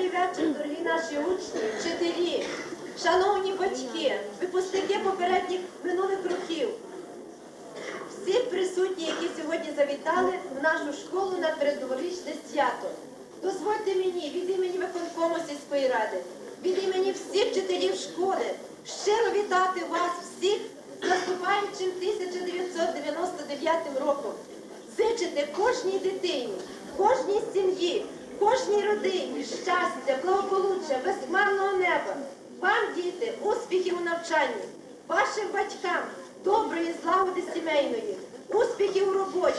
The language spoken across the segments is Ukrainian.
Добрий дорогі наші учні, вчителі, шановні батьки, випускники попередніх минулих років. Всі присутні, які сьогодні завітали в нашу школу на передноворічне свято. Дозвольте мені від імені виконкому сільської ради, від імені всіх вчителів школи щиро вітати вас всіх з наступаючим 1999 роком. Зичити кожній дитині, кожній сім'ї, кожній родині щастя, благополуччя, безхмарного неба. Вам, діти, успіхів у навчанні, вашим батькам доброї злагоди сімейної, успіхів у роботі.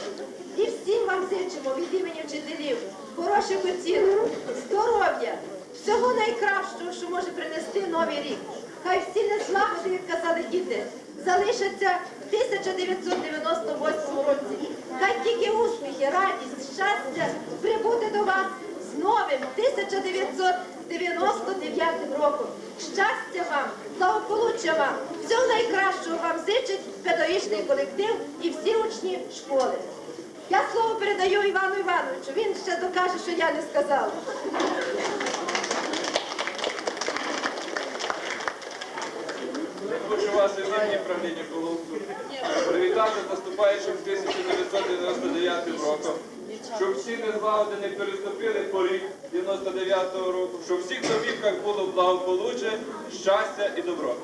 І всім вам зичимо від імені вчителів, хороших оцінок, здоров'я, всього найкращого, що може принести новий рік. Хай всі незлагоди, як казали діти, залишаться в 1998 році. Хай тільки успіхи, радість, щастя прибуде до вас з новим 1999 роком. Щастя вам, благополуччя вам, всього найкращого вам зичить педагогічний колектив і всі учні школи. Я слово передаю Івану Івановичу. Він ще докаже, що я не сказала. Хочу від імені правління Коломсу привітати наступаючим 1999 роком, щоб всі незлагоди не переступили поріг 99-го року, щоб всіх домівках було благополуччя, щастя і добро.